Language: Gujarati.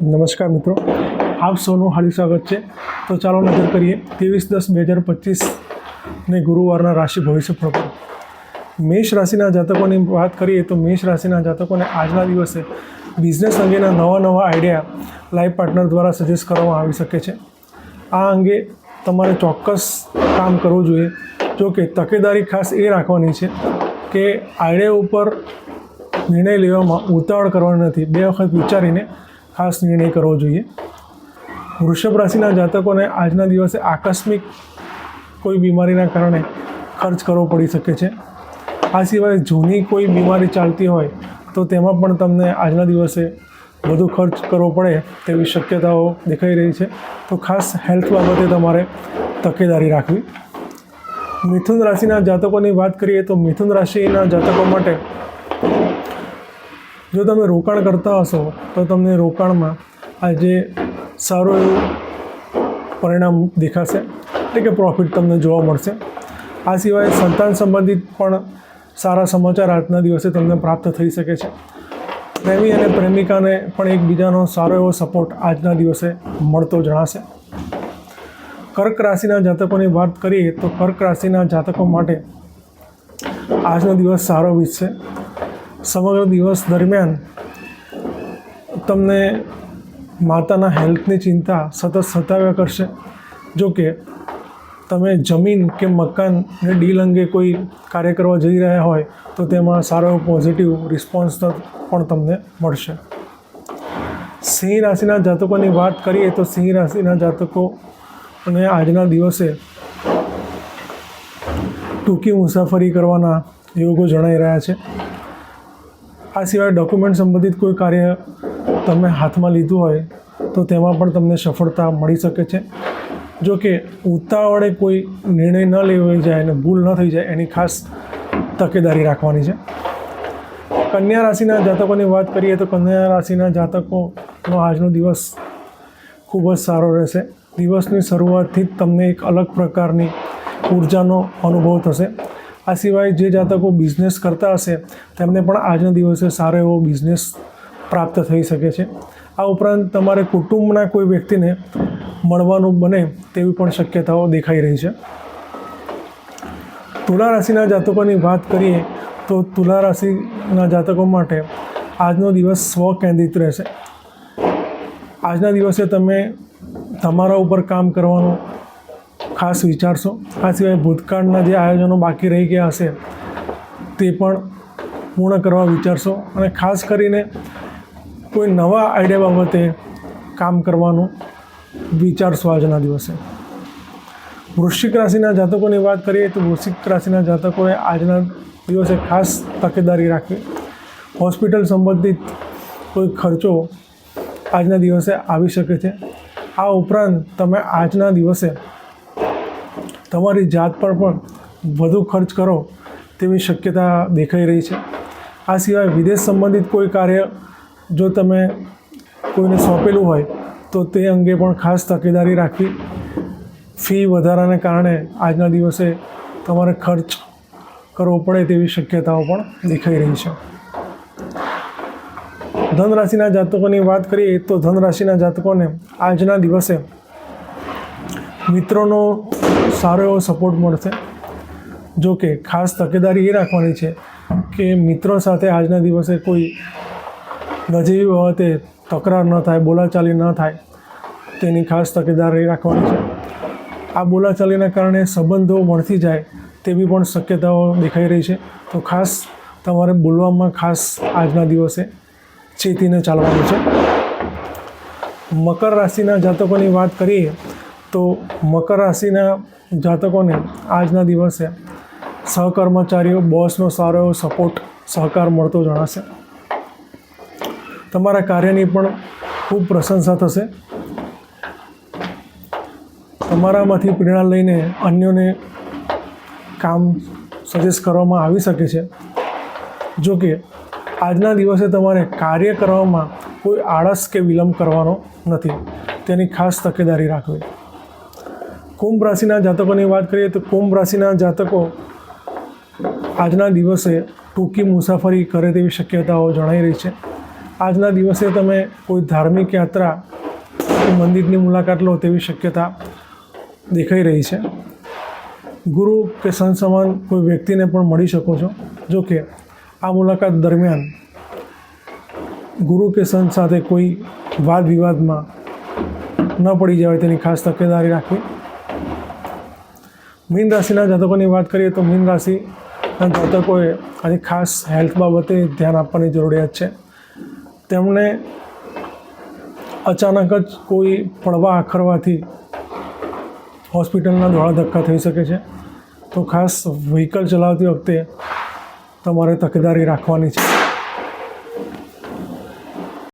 નમસ્કાર મિત્રો. આપ સૌનું હાર્દિક સ્વાગત છે. તો ચાલો નજર કરીએ ત્રેવીસ દસ બે હજાર પચીસ ને ગુરુવારના રાશિ ભવિષ્ય ફળ પર મેષ રાશિના જાતકોની વાત કરીએ તો મેષ રાશિના જાતકોને આજના દિવસે બિઝનેસ અંગેના નવા નવા આઈડિયા લાઈફ પાર્ટનર દ્વારા સજેસ્ટ કરવામાં આવી શકે છે. આ અંગે તમારે ચોક્કસ કામ કરવું જોઈએ. જો કે તકેદારી ખાસ એ રાખવાની છે કે આઈડિયા ઉપર નિર્ણય લેવામાં ઉતાવળ કરવાનો નથી. બે વખત વિચારીને ખાસ નિર્ણય કરવો જોઈએ. વૃષભ રાશિના જાતકોને આજના દિવસે આકસ્મિક કોઈ બીમારીના કારણે ખર્ચ કરવો પડી શકે છે. આ સિવાય જૂની કોઈ બીમારી ચાલતી હોય તો તેમાં પણ તમને આજના દિવસે વધુ ખર્ચ કરવો પડે તેવી શક્યતાઓ દેખાઈ રહી છે. તો ખાસ હેલ્થ બાબતે તમારે તકેદારી રાખવી. મિથુન રાશિના જાતકોની વાત કરીએ તો મિથુન રાશિના જાતકો માટે જો તમે રોકાણ કરતા હશો, તો તમને રોકાણમાં આજે સારું એવું પરિણામ દેખાશે. એટલે કે પ્રોફિટ તમને જોવા મળશે. આ સિવાય સંતાન સંબંધિત પણ સારા સમાચાર આજના દિવસે તમને પ્રાપ્ત થઈ શકે છે. પ્રેમી અને પ્રેમિકાને પણ એકબીજાનો સારો એવો સપોર્ટ આજના દિવસે મળતો જણાશે. કર્ક રાશિના જાતકોની વાત કરીએ, તો કર્ક રાશિના જાતકો માટે આજનો દિવસ સારો વીતશે સમગ્ર દિવસ દરમિયાન તમને માતાના હેલ્થની ચિંતા સતત સતાવ્યા કરશે. જો કે તમે જમીન કે મકાનને ડીલ અંગે કોઈ કાર્ય કરવા જઈ રહ્યા હોય, તો તેમાં સારો એવો પોઝિટિવ રિસ્પોન્સ પણ તમને મળશે. સિંહ રાશિના જાતકોની વાત કરીએ તો સિંહ રાશિના જાતકો અને આજના દિવસે ટૂંકી મુસાફરી કરવાના યોગો જણાઈ રહ્યા છે. આ સિવાય ડોક્યુમેન્ટ સંબંધિત કોઈ કાર્ય તમે હાથમાં લીધું હોય, તો તેમાં પણ તમને સફળતા મળી શકે છે. જો કે ઉતાવળે કોઈ નિર્ણય ન લેવાઈ જાય અને ભૂલ ન થઈ જાય, એની ખાસ તકેદારી રાખવાની છે. કન્યા રાશિના જાતકોની વાત કરીએ, તો કન્યા રાશિના જાતકોનો આજનો દિવસ ખૂબ જ સારો રહેશે. દિવસની શરૂઆતથી જ તમને એક અલગ પ્રકારની ઉર્જાનો અનુભવ થશે. આ સિવાય જે જાતકો બિઝનેસ કરતા હશે, તેમને પણ આજના દિવસે સારો એવો બિઝનેસ પ્રાપ્ત થઈ શકે છે. આ ઉપરાંત તમારે કુટુંબના કોઈ વ્યક્તિને મળવાનું બને તેવી પણ શક્યતાઓ દેખાઈ રહી છે. તુલા રાશિના જાતકોની વાત કરીએ, તો તુલા રાશિના જાતકો માટે આજનો દિવસ સ્વ કેન્દ્રિત રહેશે. આજના દિવસે તમે તમારા ઉપર કામ કરવાનું ખાસ વિચારશો. આ સિવાય ભૂતકાળના જે આયોજનો બાકી રહી ગયા હશે, તે પણ પૂર્ણ કરવા વિચારશો. અને ખાસ કરીને કોઈ નવા આઈડિયા બાબતે કામ કરવાનું વિચારશો આજના દિવસે. વૃશ્ચિક રાશિના જાતકોની વાત કરીએ તો વૃશ્ચિક રાશિના જાતકોએ આજના દિવસે ખાસ તકેદારી રાખવી હોસ્પિટલ સંબંધિત કોઈ ખર્ચો આજના દિવસે આવી શકે છે. આ ઉપરાંત તમે આજના દિવસે તમારી જાત પર પણ વધુ ખર્ચ કરો તેવી શક્યતા દેખાઈ રહી છે. આ સિવાય વિદેશ સંબંધિત કોઈ કાર્ય જો તમે કોઈને સોંપેલું હોય, તો તે અંગે પણ ખાસ તકેદારી રાખવી. ફી વધારાને કારણે આજના દિવસે તમારે ખર્ચ કરવો પડે તેવી શક્યતાઓ પણ દેખાઈ રહી છે. ધન રાશિના જાતકોની વાત કરીએ, તો ધન રાશિના જાતકોને આજના દિવસે મિત્રોનો સારો એવો સપોર્ટ મળશે. જો કે ખાસ તકેદારી એ રાખવાની છે કે મિત્રો સાથે આજના દિવસે કોઈ નજીવી બાબતે તકરાર ન થાય, બોલાચાલી ન થાય, તેની ખાસ તકેદારી રાખવાની છે. આ બોલાચાલીના કારણે સંબંધો મળતી જાય તેવી પણ શક્યતાઓ દેખાઈ રહી છે. તો ખાસ તમારે બોલવામાં ખાસ આજના દિવસે ચેતીને ચાલવાનું છે. મકર રાશિના જાતકોની વાત કરીએ તો મકર રાશિના જાતકોને આજના દિવસે સહકર્મચારીઓ, બોસનો સારો એવો સપોર્ટ સહકાર મળતો જણાશે. તમારા કાર્યની પણ ખૂબ પ્રશંસા થશે. તમારામાંથી પ્રેરણા લઈને અન્યોને કામ સજેસ્ટ કરવામાં આવી શકે છે. જો કે, આજના દિવસે તમારે કાર્ય કરવામાં કોઈ આળસ કે વિલંબ કરવાનો નથી. તેની ખાસ તકેદારી રાખવી. કુંભ રાશિના જાતકોની વાત કરીએ તો કુંભ રાશિના જાતકો આજના દિવસે ટૂંકી મુસાફરી કરે તેવી શક્યતાઓ જણાઈ રહી છે. આજના દિવસે તમે કોઈ ધાર્મિક યાત્રા મંદિરની મુલાકાત લો તેવી શક્યતા દેખાઈ રહી છે. ગુરુ કે સંત સમાન કોઈ વ્યક્તિને પણ મળી શકો છો. જો કે આ મુલાકાત દરમિયાન ગુરુ કે સંત સાથે કોઈ વાદ વિવાદમાં ન પડી જવાય તેની ખાસ તકેદારી રાખવી મીન રાશિના જાતકોની વાત કરીએ તો મીન રાશિના જાતકોએ આજે ખાસ હેલ્થ બાબતે ધ્યાન આપવાની જરૂરિયાત છે. તેમણે અચાનક જ કોઈ પડવા આખરવાથી હોસ્પિટલના દોડા ધક્કા થઈ શકે છે. તો ખાસ વ્હીકલ ચલાવતી વખતે તમારે તકેદારી રાખવાની છે.